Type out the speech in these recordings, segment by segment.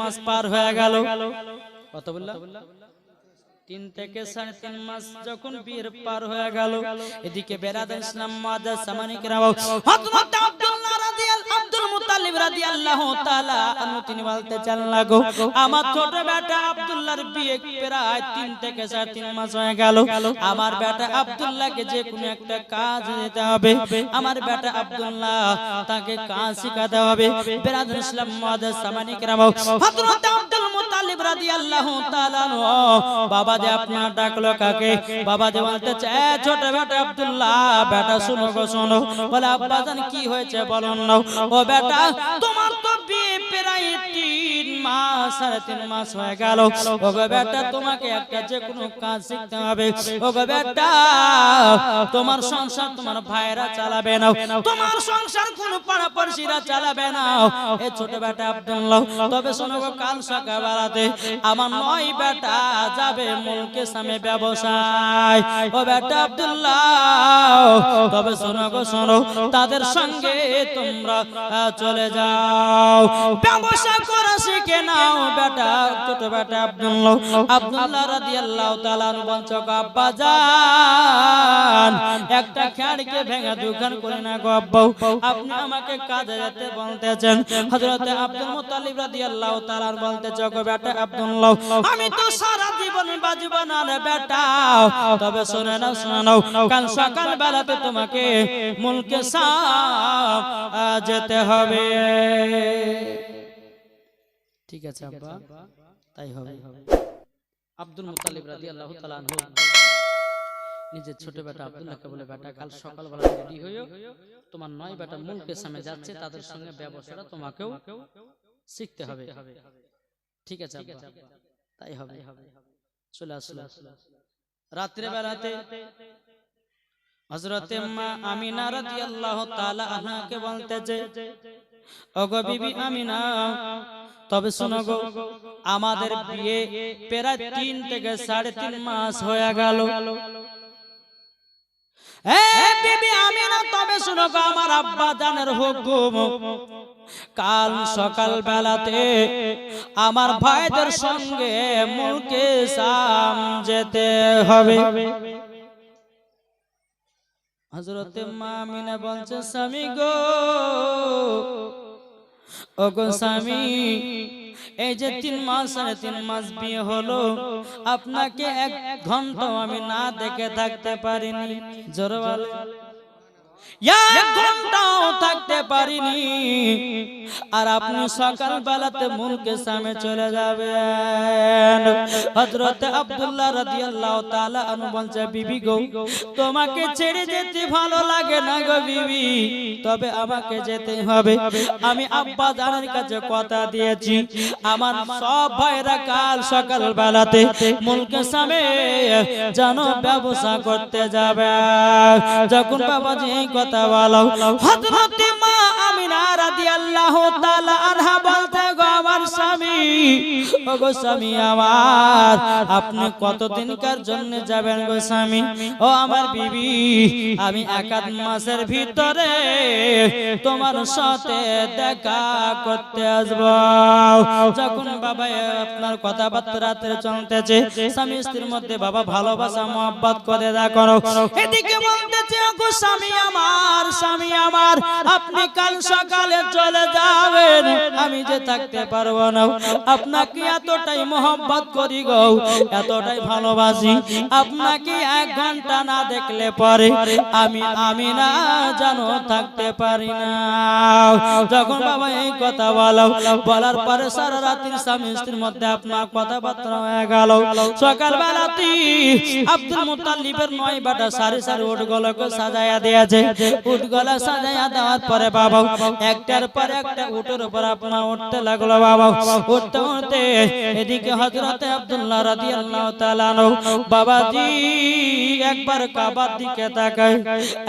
মাস পার হয়ে গেল। কত বললাম তিন থেকে সাড়ে তিন মাস যখন বিয়ের পার হয়ে গেল। এদিকে বেড়াতে ইসলাম মাদার সামানিক রাও। হযরত আব্দুল মুতালিব রাদিয়াল্লাহু তাআলা আনহু তিনি বলতে চান লাগো আমার ছোট বেটা আব্দুল্লাহর বিয়ে প্রায় তিন থেকে সাড়ে তিন মাস হয়ে গেল। আমার বেটা আব্দুল্লাহকে যে কোনো একটা কাজ দিতে হবে। আমার বেটা আব্দুল্লাহ তাকে কাজ শেখাতে হবে। বেরাদার ইসলাম সামানিক রাও হযরত আব্দুল বাবা যে আপনার ডাকলো কাকে? বাবা যে বলতে চায় ছোট বেটা আব্দুল্লাহ, বেটা শুনো গো বলে, আব্বা জান, কি হয়েছে বলো না ও বেটা, তোমার তো বিয়ে প্রায় তিন মাস, সাড়ে তিন মাস হয়ে গেল। ও গো বেটা, তোমাকে একটা যে কোনো কাজ শিখতে হবে। ও গো বেটা, তোমার সংসার তোমার ভাইরা চালাবে না। তোমার সংসার কোন পাড়া পড়শিরা চালাবে না। এ ছোট বেটা আব্দুল্লাহ, তবে শোনো কাল সকালবেলাতে আমার নয় বেটা যাবে মুলকে সামনে ব্যবসায়। ও বেটা আব্দুল্লাহ, তবে শোনো গো, শোনো, তাদের সঙ্গে তোমরা চলে যাও। ব্যবসা করা শিখে নাও বেটা, ছোট বেটা আব্দুল্লাহ। আব্দুল্লাহ রাদিয়াল্লাহু তাআলা গো আব্বা জান, একটা খেড়কে ভেঙে দোকান করে না গো আব্বা। আপনি আমাকে কাজে যেতে বলতেছেন। হযরতে আব্দুল মুত্তালিব রাদিয়াল্লাহু তাআলা বলতেছো, গো বেটা আব্দুল্লাহ। আমি তো সারা জীবন না রে বেটা। তবে শুনে কাল সকাল বেলাতে তোমাকে মুলকে যেতে হবে। ঠিক আছে, আব্বা। তাই হবে। আব্দুল মুত্তালিব রাদিয়াল্লাহু তাআলা আনহু নিজের ছোট বেটা আব্দুল্লাহকে বলে, বেটা, কাল সকালবেলা রেডি হইও। তোমার নয় বেটা মুলকে সামনে যাচ্ছে, তাদের সঙ্গে ব্যবসাটা তোমাকেও শিখতে হবে। ঠিক আছে তাই হবে। চলে আসলো। রাত্রে বেলাতে হযরতে মা আমিনা রাদিয়াল্লাহু তাআলা আনহাকে বলতেছে ওগো বিবি আমিনা তবে শোনো গো আমাদের বিয়ে প্রায় তিন থেকে সাড়ে তিন মাস হয়ে গেল। তবে আমার হুকুম। কাল সকাল বেলাতে আমার ভাইদের সঙ্গে মুখে সাম যেতে হবে। হজরতে মামিনা বলছে, স্বামী গো ও গো স্বামী এই যে তিন মাস আর তিন মাস বিয়ে হলো আপনাকে এক ঘণ্টা আমি না দেখে থাকতে পারিনি। জোরে বলে এক ঘন্টাও থাকতে পারিনি। আর আপনি সকাল মুলকে সামনে চলে যাবেন। হযরত আব্দুল্লাহ রাদিয়াল্লাহু তাআলা আনহু বলছে বিবি গো তোমাকে ছেড়ে যেতে ভালো লাগে না গো বিবি। তবে আমাকে যেতে হবে। আমি আব্বা জানের কাছে কথা দিয়েছি। আমার সব ভাইরা কাল সকাল বেলাতে মুলকে সামনে যেন ব্যবসা করতে যাবে। যখন বাবাজি এই কথা বলো হযরত মা আমিনা রাদিয়াল্লাহু তাআলা আপনি কতদিনকার জন্য যাবেন গো স্বামী? ও আমার বিবি, আমি এক মাসের ভিতরে তোমার সাথে দেখা করতে আসব। যখন বাবা আপনার কথাবার্তা রাতে চলতেছে, স্বামী স্ত্রীর মধ্যে বাবা ভালোবাসা, মহব্বত করে দেখো এদিকে বলতেছে গো স্বামী আমার স্বামী আমার, আপনি কাল সকালে চলে যাবেন, আমি যে থাকতে পারব না। আপনাকে এতটাই মোহব্বত করি গো, এতটাই ভালোবাসি। আপনাকে এক ঘণ্টা না দেখলে পরে আমি আমি না জানো থাকতে পারি না। যখন বাবা এই কথা বলো, বলার পরে সারা রাত্রির স্বামী স্ত্রীর মধ্যে আপনার কথাবার্তা হয়ে গেল। সকাল বেলাতে আব্দুল মুতাল্লিবের নয় বাটা সারি সারি উঠ গলাকে সাজাইয়া দিয়েছে। উঠ গলা সাজাইয়া দেওয়ার পরে বাবা একটার পর একটা উটের উপর আপনার উঠতে লাগল বাবা। উঠতে উঠতে এদিকে হজরতে আব্দুল্লাহ তাআলা আনহু। বাবাজি, একবার কাবার দিকে তাকায়,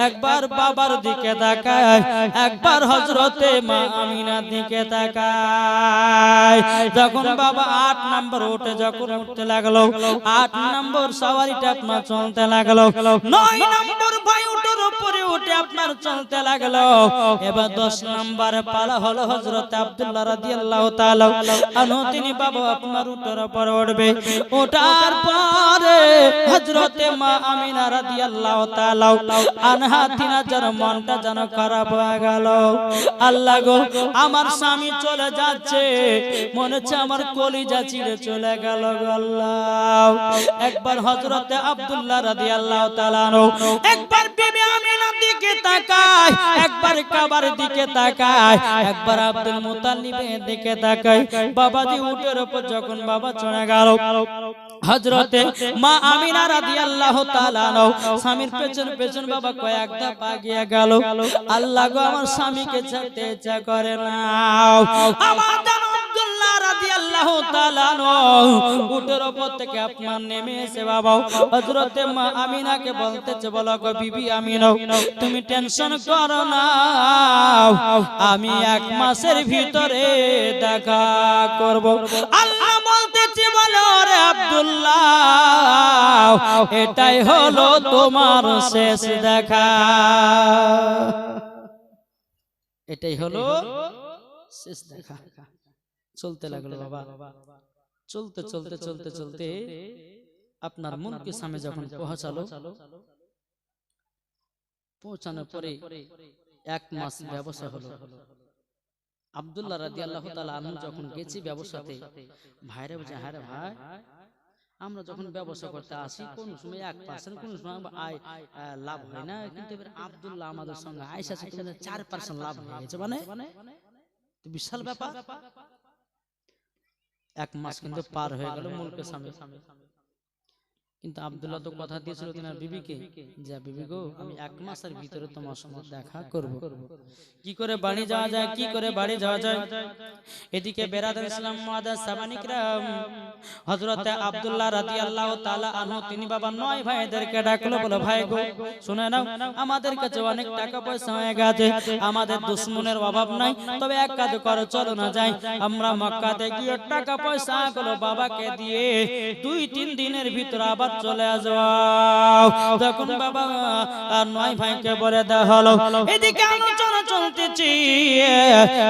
একবার বাবার দিকে তাকায়, একবার হজরতে মা আমিনার দিকে তাকায়। যখন বাবা আট নম্বর উঠে যখন উঠতে লাগল, আট নম্বর সওয়ারিটা আপনার চলতে লাগল। নয় নম্বর ভাই উঠোর উপরে উঠে আপনার চলতে লাগল। এবার দশ নম্বর পালা হলো হজরত আব্দুল্লাহ রাদিয়াল্লাহু তাআলা আনহু। তিনি বাবা আপনার উটের উপর উঠবে। ওঠার পরে হজরতে মা আমিনা রাদিয়াল্লাহু তাআলা আনহা তিনার মনটা যেন খারাপ হয়ে গেল। আল্লাহ গো, আমার স্বামী চলে যাচ্ছে। মনে হচ্ছে আমার কলিজা চিড়ে চলে গেল আল্লাহ। একবার হজরতে আব্দুল্লাহ রাদিয়াল্লাহু তাআলা একবার বিবি আমিনার দিকে তাকায়, একবার কাবার দিকে তাকায়, একবার আব্দুল মুতাল্লিবের দিকে তাকায়। বাবাজি উটের উপর যখন বাবা চলে গেল হজরতে মা আমিনা রাদিয়াল্লাহু তাআলা আনহু, স্বামীর পেছন পেছন বাবা কয়েক ধাপ আগিয়ে গেল। আল্লাহ গো, আমার স্বামীকে ছাড়তে ইচ্ছা করে না। আমার তুমি টেনশন করো না। আমি এক মাসের ভিতরে দেখা করব। আল্লাহ বলতেছে, বলো রে আব্দুল্লাহ, এটাই হলো তোমার শেষ দেখা। এটাই হলো শেষ দেখা। চলতে লাগল বাবা চলতে চলতে চলতে চলতে আপনার মনকে সামনে যখন পৌঁছালো পৌঁছানোর পরে এক মাস ব্যবসা হলো। আব্দুল্লাহ রাদি আল্লাহ আনহু যখন গেছি ব্যবসাতে ভাইরে বলছে হ্যাঁ ভাই আমরা যখন ব্যবসা করতে আসি কোন সময় এক পার্সেন্ট কোন সময় আয় লাভ হয় না। কিন্তু এবার আব্দুল্লাহ আমাদের সঙ্গে আয়সা চার পার্সেন্ট লাভ হয়ে গেছে মানে? তো বিশাল ব্যাপার। এক মাস কিন্তু পার হয়ে গেল মুলকের সামনে কিন্তু আব্দুল্লাহ তো কথা দিয়েছিল তিনার বিবিকে যে বিবি গো আমি এক মাসের ভিতরে তোমার সঙ্গে দেখা করব। কি করে বাড়ি যাওয়া যায় কি করে বাড়ি যাওয়া যায়? এদিকে বেরাদার ইসলাম মুআদ্দাস সাবানিকরাম হযরত আব্দুল্লাহ রাদিয়াল্লাহু তাআলা আনহু তিনি বাবা নয় ভাইদেরকে ডাকলো বলে ভাই গো শুনে নাও আমাদের কাছে অনেক টাকা পয়সা হয়ে গেছে আমাদের দুশ্মনের অভাব নাই তবে এক কাজ করো চলো না যাই আমরা মক্কাতে গিয়ে টাকা পয়সা গুলো বাবাকে দিয়ে দুই তিন দিনের ভিতর আবার চলে আসব তখন বাবা আর নয় ভাইকে বলে দেওয়া হলো, এদিকে আলোচনা চলতেছি।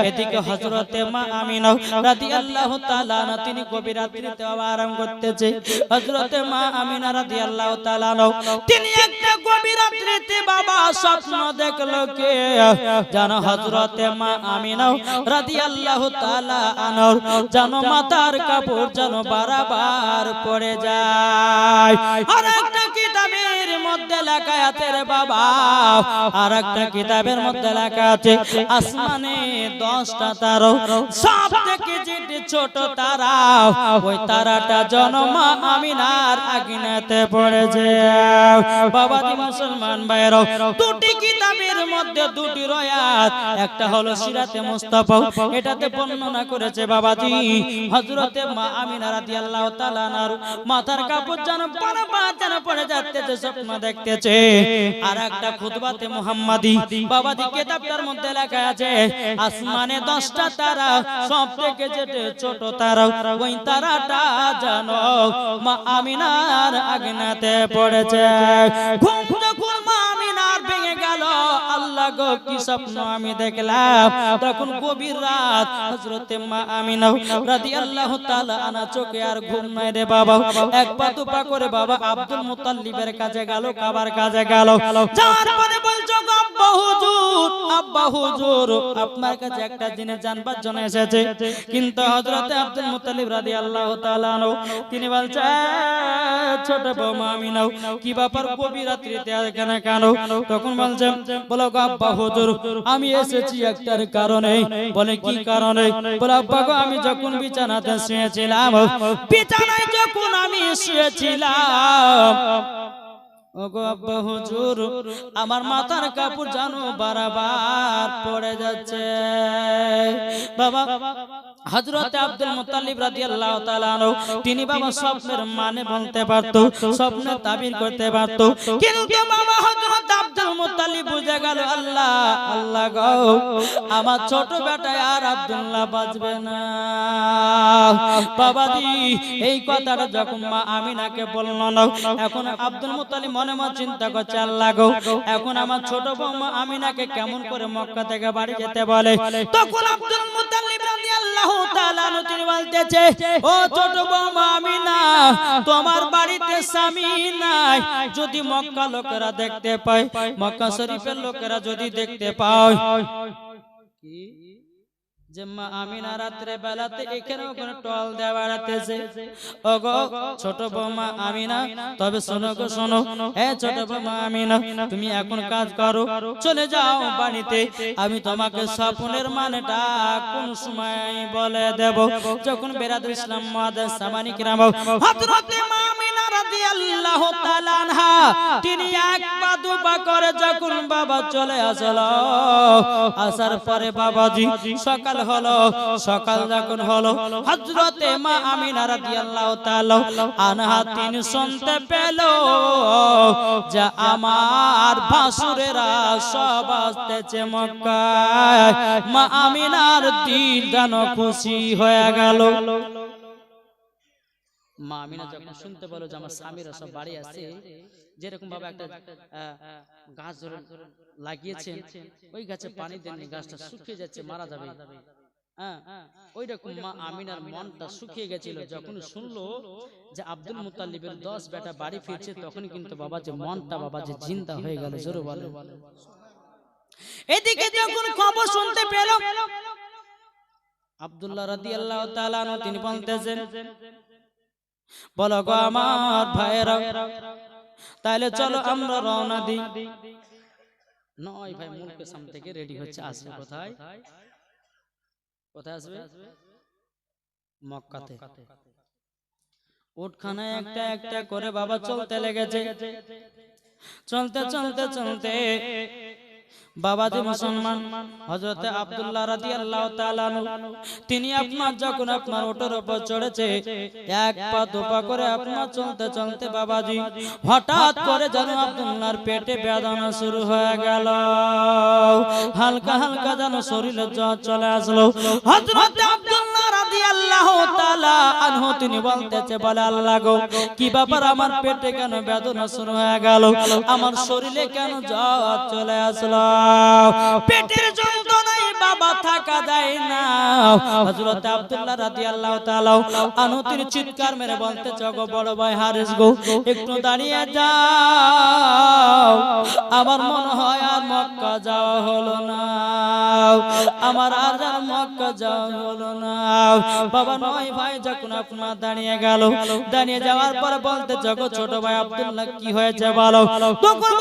এদিকে হজরতে মা আমিনা রাদিয়াল্লাহু তাআলা আনহা, তিনি গভীর রাত্রিতে আরাম করতেছে। হজরতে মা আমিনা রাদিয়াল্লাহু তাআলা আনহা, তিনি একটা গভীর রাত্রিতে বাবা স্বপ্ন দেখল কে? জানো হজরতে মা আমিনা রাদিয়াল্লাহু তাআলা আনহা, জানো মাথার কাপড় জানো বারাবার পড়ে যায়। কিতাবের মধ্যে লেখা আছে আসমানে দশটা সব থেকে ছোট তারা। ওই তারাটা বাবা মুসলমান ভাইরাও দুটি কিতাবের মধ্যে দুটি রয়াত, একটা হলো সিরাতে মুস্তাফা এটাতে বর্ণনা করেছে বাবাজি, হযরতে মা আমিনা রাদিয়াল্লাহু তাআলা আনহার, মাথার কাপড় যেন বারবার যেন পড়ে যাচ্ছে স্বপ্ন দেখতেছে। আর একটা খুতবাতে মুহাম্মাদি, বাবাজি কিতাবটার মধ্যে লেখা আছে, আসমানে দশটা তারা, সব থেকে যেটা ছোট তারা, ওই তারাটা জানো মা আমিনার আগনাতে পড়েছে। ঘুম যখন মা আল্লাহ কি স্বপ্ন আমি দেখলাম। তখন গভীর রাত হযরতে মা আমিনা রাদিয়াল্লাহু তাআলা আনা চোখে আর ঘুম নাই রে বাবা। এক পা দুপা করে বাবা আব্দুল মুতাল্লিবের কাছে গেল, কাবার কাছে গেল। যাওয়ার পরে বলছো আব্বা হুজুর আব্বা হুজুর, আপনার কাছে একটা জিনিস জানবার জন্য এসেছে। কিন্তু হযরতে আব্দুল মুতাল্লিব রাদিয়াল্লাহু তাআলা তিনি বলছে ছোট বৌমা আমিনা, কি ব্যাপার গভীর রাত্রিতে এখানে কেন? তখন বলছে, বলো গো আব্বা হুজুর, আমি এসেছি একটার কারণে। বলে, কি কারণে? বলে, আব্বা গো, আমি যখন বিছানাতে শুয়েছিলাম, বিছানায় যখন আমি শুয়েছিলাম, ওগো হুজুর, আমার মাথার কাপড় জানো বারবার পড়ে যাচ্ছে। বাবা হযরত আব্দুল রাদিয়াল্লাহু তাআলা তিনি বাবা স্বপ্নের মানে বলতে পারতো স্বপ্নের তাবির করতে পারতো। কিন্তু বাবা হযরত আব্দুল মুত্তালিব বুঝে গেল আল্লাহ আল্লাহ গো আমার ছোট বেটা আর আব্দুল্লাহ বাঁচবে না। বাবাজি এই কথাটা যখন মা আমিনাকে বলল না এখন আব্দুল মুতালিব মনে মনে চিন্তা করছে আল্লাহ গো এখন আমার ছোট বৌমা আমিনাকে কেমন করে মক্কা থেকে বাড়ি যেতে বলে? তখন আব্দুল মুতালিব রাদিয়াল্লাহু বৌমা আমিনা তোমার বাড়িতে স্বামী যদি মক্কা লোকেরা দেখতে পায়, মক্কা শরীফের লোকেরা যদি দেখতে পায়। কি? যে মা আমিনা রাত্রে বেলাতে এখানে ওখানে টল দেওয়া বেড়াতেছে ওগো ছোট বৌমা আমিনা তবে শোনো গো শোনো এ ছোট বৌমা আমিনা তুমি এখন কাজ করো। চলে যাও বাড়িতে। আমি তোমাকে স্বপ্নের মানেটা কোন সময় বলে দেব? যখন বেরাদুল ইসলাম মাদাস সামানি কিরাম হযরতে মা আমিনা রাদিয়াল্লাহু তাআলা আনহা তিনি এক পা দু করে যখন বাবা চলে আসলো আসার পরে বাবাজি সকাল হলো, সকাল যখন হলো, হযরতে মা আমিনা রাদিয়াল্লাহু তাআলা আনহা তিনি শুনতে পেল যা আমার ভাসুরেরা সব আসতেছে মক্কায়। মা আমিনার দিল যেন খুশি হয়ে গেল। মা আমিনা যখন শুনতে পারল যে আমার স্বামীরা সব বাড়ি আছে যেরকম ভাবে একটা গাছ ধরে লাগিয়েছেন ওই গাছে পানি দেননি গাছটা শুকিয়ে যাচ্ছে মারা যাবে। হ্যাঁ ওই রকম মা আমিনার মনটা শুকিয়ে গেছিল যখন শুনলো যে আব্দুল মুতালিবের দশ বেটা বাড়ি ফিরছে তখন কিন্তু বাবা যে মনটা বাবা যে জিন্দা হয়ে গেল জোরে বলে এদিকে যখন খবর শুনতে পেল আব্দুল্লাহ রাদিয়াল্লাহু তাআলা তিনি বলতেছেন বলো গো আমার ভাইয়েরা তাহলে চলো আমরা রওনা দিই। নয় ভাই মুলকে সাম থেকে রেডি হচ্ছে আসবে কোথায়? কোথায়? আসবে? মক্কাতে। উঠখানায় একটা একটা করে বাবা চলতে লেগেছে। চলতে চলতে চলতে। বাবাজি মুসলমান হজরত আব্দুল্লাহ রাদিয়াল্লাহু তাআলা আনহু, তিনি আপনার যখন আপনার ওটার উপর চড়েছে এক পা দুপা করে আপনার চলতে চলতে বাবাজি হঠাৎ করে যেন আব্দুল্লাহর পেটে বেদনা শুরু হয়ে গেল। হালকা হালকা যেন শরীরে জ্বর চলে আসলো। হজরত আব্দুল্লাহ তিনি বলতেছে, বলে কি আমার পেটে কেন শুরু হয়ে গেল? আমার শরীরে কেন জ্বর চলে আসলো? পেটের দাঁড়িয়ে আমার মনে হয় আর মক্কা যাওয়া হলো না। আমার আর মক্কা যাওয়া হলো না। বাবা নয় ভাই যখন আপনার দাঁড়িয়ে গেল, দাঁড়িয়ে যাওয়ার পরে বলতে গো ছোট ভাই আব্দুল্লাহ, কি হয়েছে বলো? তখন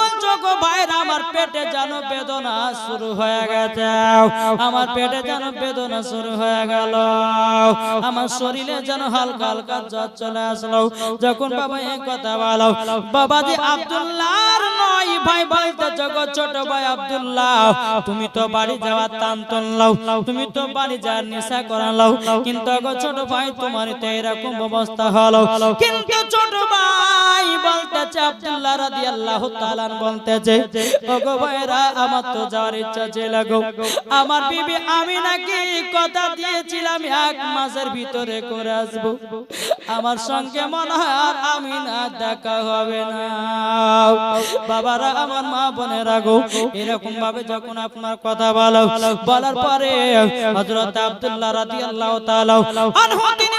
ভাইরা, আমার পেটে যেন বেদনা শুরু হয়ে গেছে। আমার পেটে বেদনা শুরু হয়ে গেল? আমার শরীরে যেন হালকা হালকা জ্বর চলে আসলো। যখন বাবা কথা বলো বলতে গো ছোট ভাই আব্দুল্লাহ। তুমি তো বাড়ি যাওয়ার তুমি তো বাড়ি যাওয়ার কিন্তু ছোট ভাই তোমার এরকম অবস্থা হলো। কিন্তু ছোট ভাই বলতেছে বলতেছে আমার তো যাওয়ার ইচ্ছা ছিল আমার বিবি, আমি নাকি কথা দিয়েছিলাম এক মাসের ভিতরে করে আসব। আমার সঙ্গে মনে হয় আর আমি না, দেখা হবে না। বাবারা, আমার মা বোনেরা গো, এরকম ভাবে যখন আপনার কথা বলো, বলার পরে হযরত আব্দুল্লাহ রাদিয়াল্লাহু তাআলা আনহু, তিনি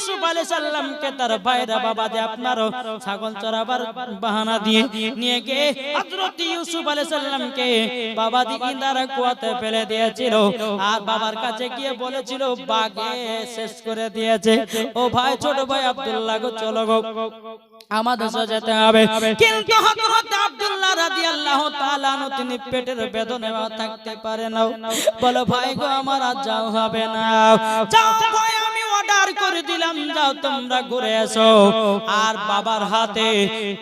ইউসুফ সালামকে তার ভাইরা আপনারও ছাগল চরাবার বাহানা দিয়ে নিয়ে ইউসুফ দি ইন্দারা কুয়াতে ফেলে দিয়েছিল। আর বাবার কাছে গিয়ে বলেছিল, বাগে শেষ করে দিয়েছে। ও ভাই, ছোট ভাই আব্দুল্লাহ গো, চলো গো। আমাদের তিনি পেটের বেদনায় থাকতে পারে না। বলো, ভাই গো, আমার আর যাও হবে না। আমি অর্ডার করে দিলাম। যাও তোমরা ঘুরে এসো। আর বাবার হাতে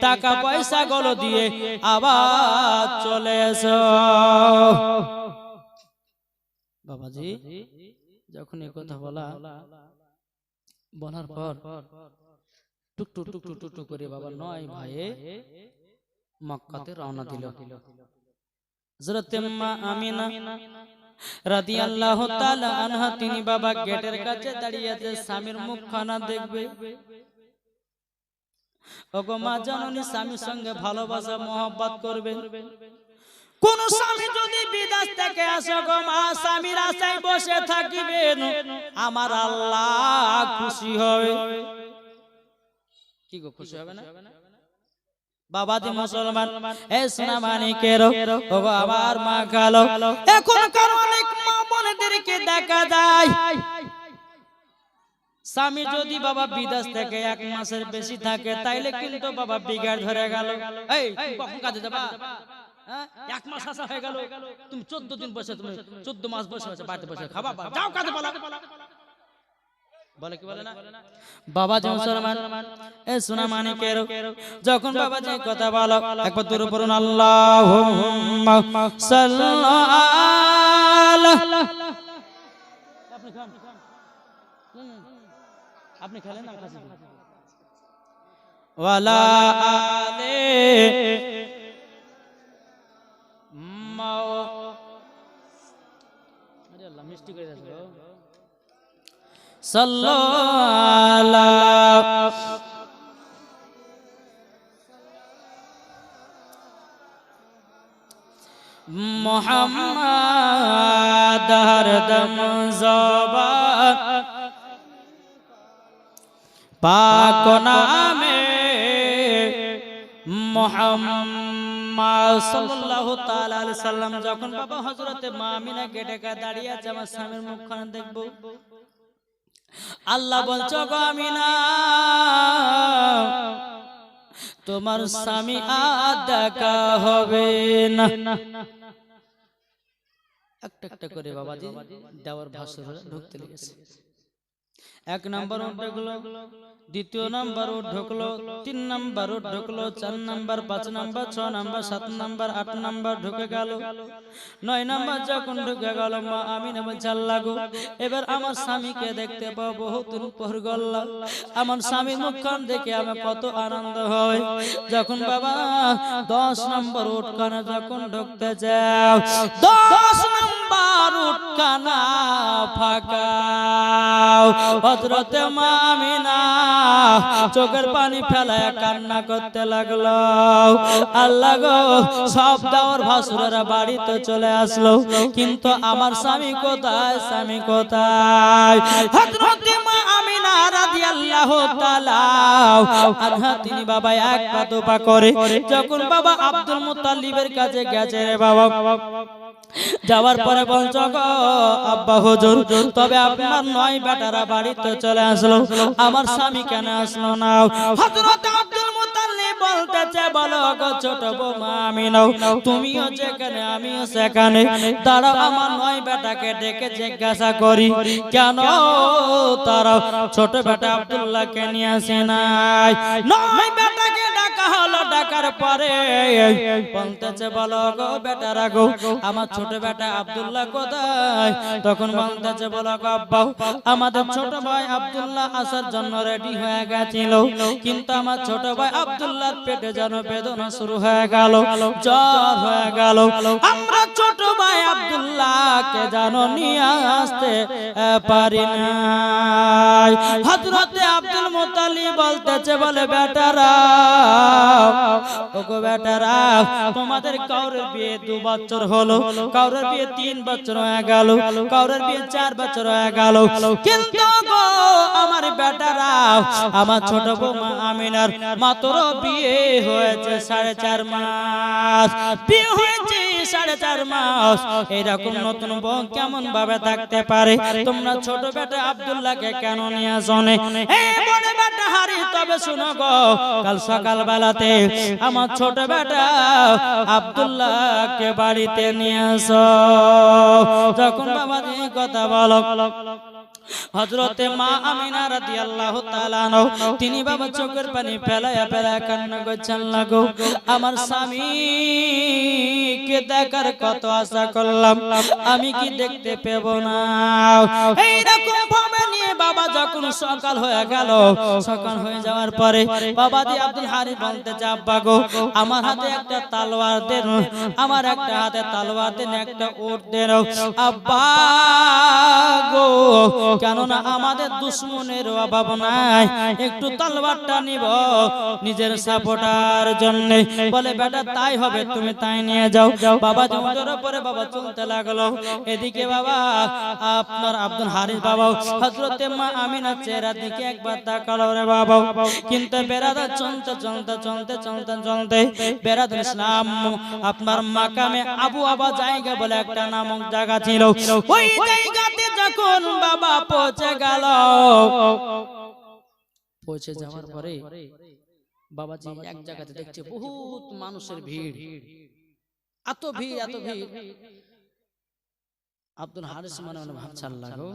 টাকা পয়সা গুলো দিয়ে আবার চলে এসো। বাবাজি, যখন এ কথা বলা, বলার পর টুকটু টুকটু টুকটু করে বাবা নয় ভাইয়ে মক্কাতে রওনা দিল। হযরত মা আমিনা আনহা তিনি বাবা গেটের কাছে দাঁড়িয়ে আছে স্বামীর মুখখানা দেখবে। ওগো মা জননী স্বামীর সঙ্গে ভালোবাসা মহব্বত করবে কোন স্বামী যদি বিদেশ থেকে আসে গো মা স্বামীর আশায় বসে থাকিবেন। আমার আল্লাহ খুশি হবে। কি গো খুশি হবে না? বাবাজি মুসলমান এ সোনা মানিকের ওগো আমার মা কালো। এখনকার অনেক মা বোনদেরকে দেখা যায়। স্বামী যদি বাবা বিদেশ থেকে এক মাসের বেশি থাকে তাইলে কিন্তু বাবা বিগাড় ধরে গেল। এই কখন কাজে যাবা? হ্যাঁ? এক মাস আসা হয়ে গেল। তুমি চোদ্দ দিন বসে তুমি চোদ্দ মাস বসে বসে বাড়িতে বসে খাবা যাও কাজে বলা বলে কি বলে না? বাবা জি মুসলমান এ সোনা মানিকের যখন বাবা জি কথা বলো একবার দূরে পড়ুন আল্লাহুম্মা আপনি খান আপনি খেলেন না খাসি ওয়ালা আলে মাও। আরে আল্লাহ মিষ্টি করে। সাল্লাল্লাহ মোহাম্মদ হরদম পাক নামে মোহাম্মদ যখন বাবা হযরতে মা আমিনা গেটে দাঁড়িয়ে আছে, আমার স্বামীর মুখখানা দেখব। আল্লাহ বলছ গো আমিনা তোমার স্বামী আর দেখা হবে না। একটা একটা করে বাবাজি দেওয়ার ভাষা ঢুকতে লেগেছে। এক নাম্বার উঠ ঢুকলো দ্বিতীয় নাম্বার উঠ ঢুকলো তিন নাম্বার উঠ ঢুকলো চার নাম্বার পাঁচ নাম্বার ছ নাম্বার সাত নাম্বার আট নাম্বার ঢুকে গেল। নয় নাম্বার যখন ঢুকে গেল মা আমি নেব চাল লাগো। এবার আমার স্বামীকে দেখতে পাবো বহুত উপর গল্লা। আমার স্বামীর মুখখান দেখে আমার কত আনন্দ হয়। যখন বাবা দশ নম্বর উঠখানা যখন ঢুকতে যাও দশ নম্বর উঠখানা ফাঁকা। হজরতে মামিনা চোখের পানি ফেলায় কান্না করতে লাগল। আল্লাহ গো সব দাওয়ার ভাসুরেরা বাড়িতে চলে আসলো। কিন্তু আমার স্বামী কোথায়? স্বামী কোথায়? হজরতে মা আমিনা রাদিয়াল্লাহু তাআলা আনহা তিনি বাবা এক পা দুপা করে। যখন বাবা আব্দুল মুত্তালিবের কাছে গেছে রে বাবা। যাওয়ার পরে বলছ আব্বা হুজুর তবে আপনার নয় বেটারা বাড়িতে চলে আসলো। আমার স্বামী কেন আসলো না? হযরত আব্দুল মুত্তালিব বলতেছে বলো গো ছোট বৌমা আমি নাও। তুমিও যেখানে আমিও সেখানে। তারা আমার নয় বেটাকে ডেকে জিজ্ঞাসা করি কেন তারা ছোট বেটা আব্দুল্লাহকে নিয়ে আসে নাই? নয় বেটাকে ডাকা হলো ডাকার পরে বলতেছে বলো গো বেটারা গো আমার ছোট বেটা আব্দুল্লাহ কোথায়? তখন বলতেছে বলো গো আমাদের ছোট ভাই আব্দুল্লাহ আসার জন্য রেডি হয়ে গেছিল। কিন্তু আমার ছোট ভাই আব্দুল্লাহর পেটে যেন বেদনা শুরু হয়ে গেল। জ্বর হয়ে গেল। আমরা ছোট ভাই আব্দুল্লাহকে জানো নিয়ে আসতে পারি না হযরতে আব্দুল মুতালিব বলতেছে বলে বেটারা ওগো বেটারা তোমাদের কাউরের বিয়ে দু বছর হলো। কাউরের বিয়ে তিন বছর হয়ে গেল, কাউরের বিয়ে চার বছর হয়ে গেল। কিন্তু আমার বেটারা, আমার ছোট বৌমা আমিনার মাত্র বিয়ে হয়েছে সাড়ে চার মাস। বিয়ে হয়েছে সাড়ে চার মাস। এরকম নতুন কেমন ভাবে থাকতে পারে? তোমরা ছোট বেটা আব্দুল্লাহকে কেন নিয়ে শুনো গো, কাল সকাল বেলাতে আমার ছোট বেটা বাড়িতে নিয়ে আসো যখন বাবা কথা বলো হজরতে মা আমিনা তাআলা আনহু, তিনি বাবা চোখের পানি ফেলায়া ফেলায়া কান্না করছেন, লাগো। আমার স্বামী দেখার কত আশা করলাম, আমি কি দেখতে পেব না? বাবা যখন সকাল হয়ে গেল, সকাল হয়ে যাওয়ার পরে বাবা দি আব্দুল হারি বলতে যা, আব্বা গো, আমার হাতে একটা তালোয়ার দেন আমার একটা হাতে তালোয়ার দেন একটা ওট দেন আব্বা কেননা আমাদের দুশ্মনের অভাব নাই। একটু তলবারটা নিব নিজের সাপোর্টার জন্য। বলে বেটা তাই হবে তুমি তাই নিয়ে যাও। বাবা জমিদার পরে বাবা চলতে লাগল। এদিকে বাবা আপনার আব্দুল হারিস বাবা হজরতে মা আমিনা চেহারা দিকে একবার তাকালো রে বাবা কিন্তু বেড়াদা চলতে চলতে চলতে চলতে চলতে বেড়াদ ইসলাম আপনার মাকামে আবু আবা জায়গা বলে একটা নামক জায়গা ছিল। ওই জায়গাতে যখন বাবা পৌঁছে গেল। পৌঁছে যাওয়ার পরে বাবাজি এক জায়গাতে দেখছে বহুত মানুষের ভিড়। এত ভিড় এত ভিড় আব্দুল হারিস মনে মনে ভাবছে আল্লাহ গো,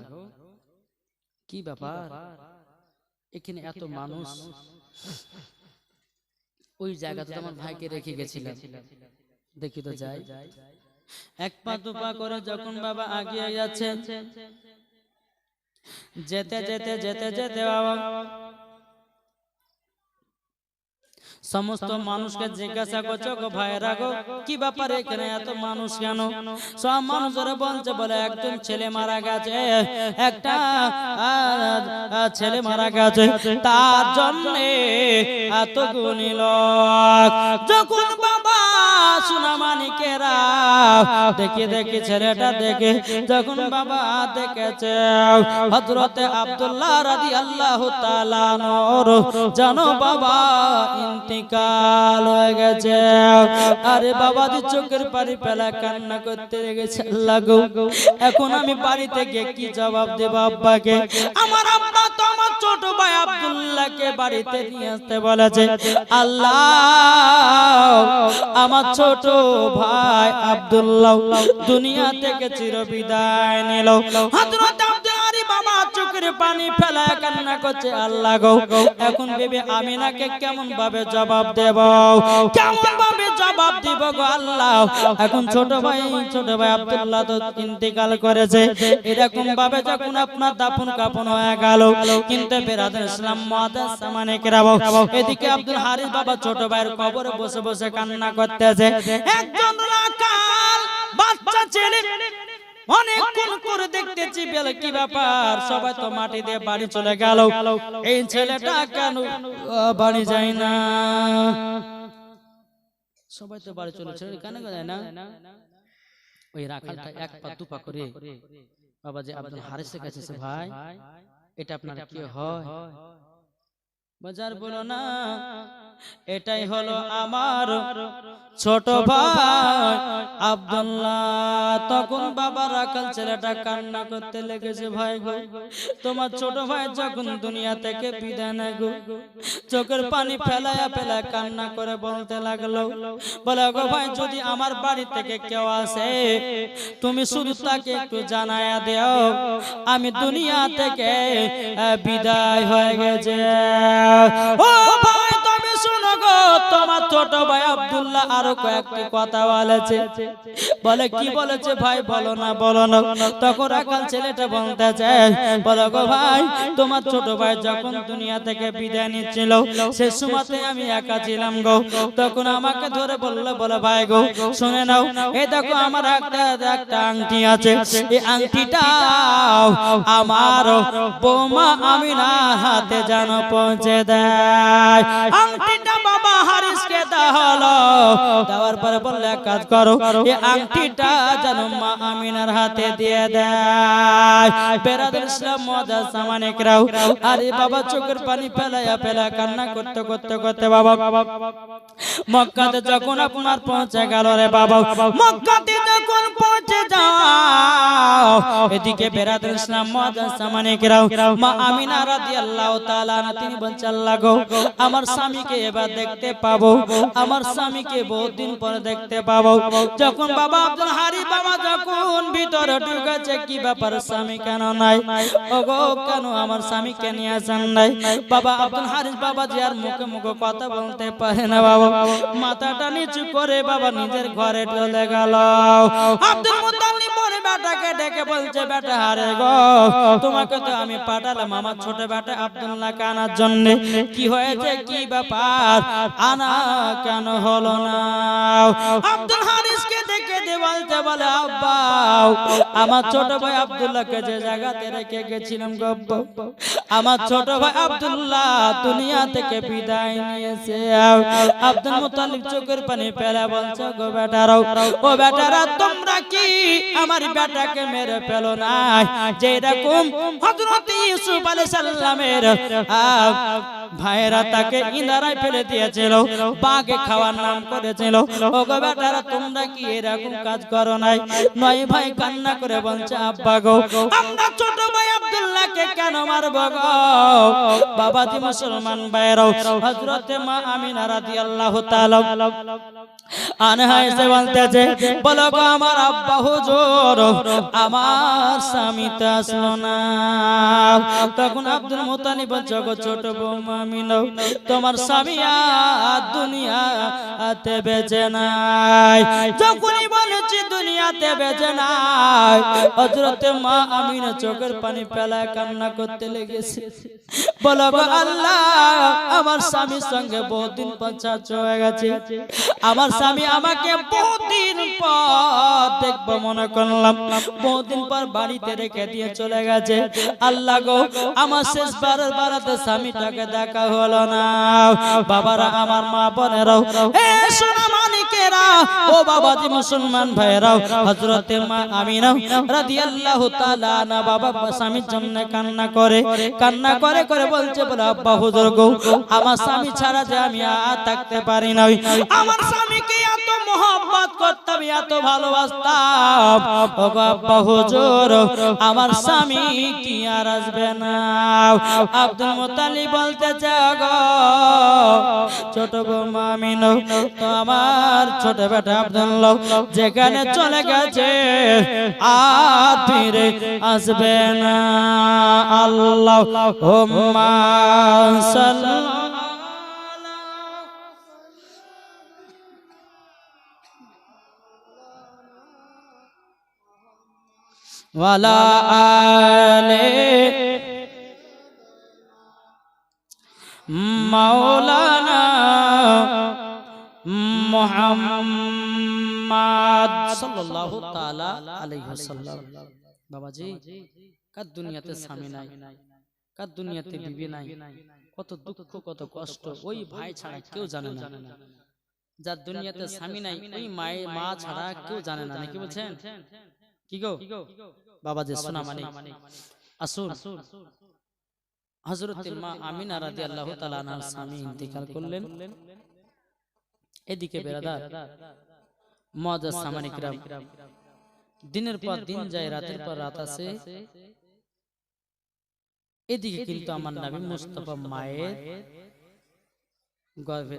কি ব্যাপার? এখানে এত মানুষ। ওই জায়গাতে আমার ভাইকে রেখে গেছিলাম। দেখি তো যাই। এক পা দু পা করে যখন বাবা আগিয়ে যাচ্ছে যেতে যেতে যেতে যেতে বাবা। সমস্ত মানুষকে জিজ্ঞাসা করছ গো ভাইরা গো কি ব্যাপার এখানে এত মানুষ কেন? সব মানুষেরা বলছে বলে একজন ছেলে মারা গেছে একটা ছেলে মারা গেছে তার জন্য এত গুণী লোক। যখন আরে বাবা দি চোখের পানি পেলা কান্না করতে গেছে আল্লাহ গো, এখন আমি বাড়িতে গিয়ে কি জবাব দেব আব্বাকে? আমার আব্বা তো আমার ছোট ভাই আব্দুল্লাহকে বাড়িতে নিয়ে আসতে বলেছে, আল্লাহ, আমার ভাই আব্দুল্লাহ দুনিয়া থেকে চিরবিদায় নিল। হযরত চোখের পানি ফেলা কান্না করছে, আল্লাহ গো, এখন ভেবে আমিনাকে কেমন ভাবে জবাব দেব? কেমন ভাবে জবাব দিব গো আল্লাহ? এখন ছোট ভাই ছোট ভাই আব্দুল্লাহ তো ইন্তেকাল করেছে। এরকম ভাবে যখন আপনার দাফন কাপন হয়ে গেল, কিন্তু বেরাদের ইসলাম মাদাস সামানে কেরাবো, এদিকে আব্দুল হারিস বাবা ছোট ভাইয়ের কবরে বসে বসে কান্না করতেছে। একজন রাখাল বাচ্চা ছেলে অনেকক্ষণ করে দেখতেছি বেলা কি ব্যাপার? সবাই তো মাটি দিয়ে বাড়ি চলে গেল। এই ছেলেটা কেন বাড়ি যায় না? সবাই তো বাড়ি চলে ছেলে কেন যায় না? ওই রাখালটা এক পা দু পা করে। বাবা যে আব্দুল হারিসের কাছে ভাই এটা আপনার কি হয়? বাজার বলো না। এটাই হলো আমার ছোট ভাই আব্দুল্লাহ। তখন বাবা রাখাল ছেলেটা কান্না করতে লেগেছে ভাই গো। তোমার ছোট ভাই যখন দুনিয়া থেকে বিদায় নেয় গো চোখের পানি ফেলায়া ফেলায় কান্না করে বলতে লাগল। বলে গো ভাই যদি আমার বাড়ি থেকে কেউ আসে তুমি শুধু তাকে একটু জানায়া দেও। আমি দুনিয়া থেকে বিদায় হয়ে গেছে। ও ভাই! তোমার ছোট ভাই আব্দুল্লাহ আরও কয়েকটি কথা বলেছে। বলে কি বলেছে ভাই? বলো না বলো না তখন রাখাল ছেলেটা বলতে চায় বলো গো ভাই তোমার ছোট ভাই যখন দুনিয়া থেকে বিদায় নিচ্ছিল সে সময়তে আমি একা ছিলাম গো। তখন আমাকে ধরে বলল বলো ভাই গো শুনে নাও। এই দেখো আমার একটা একটা আংটি আছে। এই আংটিটা আমার বৌমা আমিনার হাতে যেন পৌঁছে দেয়। হারিসকে দেওয়া হলো দেওয়ার পরে বললে কাজ করো, এই আংটিটা যেন মা আমিনার হাতে দিয়ে দেয়। বেরাদের ইসলাম, মজা সামানিকরাও আরে বাবা, চোখের পানি ফেলাইয়া ফেলা কান্না করতে করতে করতে বাবা, মক্কাতে যখন আপনার পৌঁছে গেল রে বাবা, মক্কাতে যখন পৌঁছে যাও, এদিকে মজা মা আমিনা তিনি আল্লাহ আমার স্বামীকে এবার দেখতে পাবো। আমার স্বামীকে বহুদিন পরে দেখতে পাবো। যখন বাবা আব্দুল হারি বাবা যখন ভিতরে ঢুকেছে, কি ব্যাপার স্বামী, কেন নাই? ওগো, কেন আমার স্বামীকে নিয়ে আসেন নাই? বাবা আব্দুল হারিস বাবা যে আর মুখে মুখে কথা বলতে পারে না বাবা। মাথাটা নিচু করে বাবা নিজের ঘরে চলে গেল। আব্দুল গো, তোমাকে তো আমি পাঠালাম আমার ছোট বেটা আব্দুল্লাহকে কানার জন্য। কি হয়েছে? কি ব্যাপার? আনা কেন হলো না? আব্দুল হারিসকে দেখে বলতে বলে আমার ছোট ভাই আব্দুল্লাহকে যে জায়গাতে রেখে গেছিলাম গব্ব আমার ছোট ভাই আব্দুল্লাহ দুনিয়া থেকে বিদায় নিয়েছে। আব্দুল চোখের পানি ফেলে বলছে, গো বেটারাও, ও বেটারা, তোমরা কি আমার বেটাকে মেরে ফেলো না যে রকম ইউসুফ আলাইহিস সালামের ভাইরা তাকে ইন্দারায় ফেলে দিয়েছিল, বাঘে খাওয়ার নাম করেছিল। ও গো বেটারা, তোমরা কি এরকম কাজ করো নাই। নয় ভাই কান্না করে বলছে, আব্বা গো, আমরা ছোট ভাই আব্দুল্লাহকে কেন মারবো গো? বাবাজি মুসলমান ভাইরাও হযরতে মা আমিনা রাদিয়াল্লাহু তাআলা আমার আব্বা হুজুর, আমার স্বামী তো আসলো না। তখন আব্দুল ছোট বৌমা তোমার স্বামী আর দুনিয়াতে বেঁচে নাই। যখনই বলেছি দুনিয়াতে বেঁচে নাই। হযরতে মা আমিনা চোখের পানি ফেলায় কান্না করতে লেগেছে। বলো গো আল্লাহ, আমার স্বামীর সঙ্গে বহুদিন হয়ে গেছে। আমার স্বামী আমাকে বহুদিন পর দেখব মনে করলাম। বহুদিন পর বাড়িতে রেখে দিয়ে চলে গেছে। আল্লাহ গো, আমার শেষ বারের বারাতে স্বামীটাকে দেখা হলো না। বাবারা, আমার মা বোনেরাও সোনা মানিকেরা ও বাবাজি মুসলমান ভাইরাও হযরতে মা আমিনা রাদিয়াল্লাহু তাআলা না বাবা স্বামীর জন্য কান্না করে কান্না করে করে বলছে, বলে, আব্বা হুজুর গো, আমার স্বামী ছাড়া যে আমি আর থাকতে পারি না আমার স্বামীকে এত মোহব্বত করতাম, এত ভালোবাসতাম। ও গো আব্বা হুজুর, আমার স্বামী কি আর আসবে না? আব্দুল মুতালিব বলতেছে গো ছোট গো মামিনো তো আমার ছোট বেটা আব্দুল্লাহ যেখানে চলে গেছে আর ফিরে আসবে না আল্লাহ হুম্মা সাল্লাল্লাহু ওয়ালা আলে মুহাম্মদ সাল্লাল্লাহু তাআলা আলাইহি ওয়াসাল্লাম। বাবাজি, কার দুনিয়াতে স্বামী নাই? কার দুনিয়াতে বিবি নাই? কত দুঃখ, কত কষ্ট, ওই ভাই ছাড়া কেউ জানে না। যার দুনিয়াতে স্বামী নাই, ওই মায়ের মা ছাড়া কেউ জানে না। নাকি বলছেন? কি গো? বাবাজি সোনা মানে আসুন। হযরত মা আমিনা রাদিয়াল্লাহু তাআলা আনহার স্বামী ইন্তেকাল করলেন। এদিকে বেরাদার মজা সামানিক রাম দিনের পর দিন যায় রাতের পর রাত আছে। এদিকে কিন্তু আমার নামে মুস্তফা মায়ের গর্ভে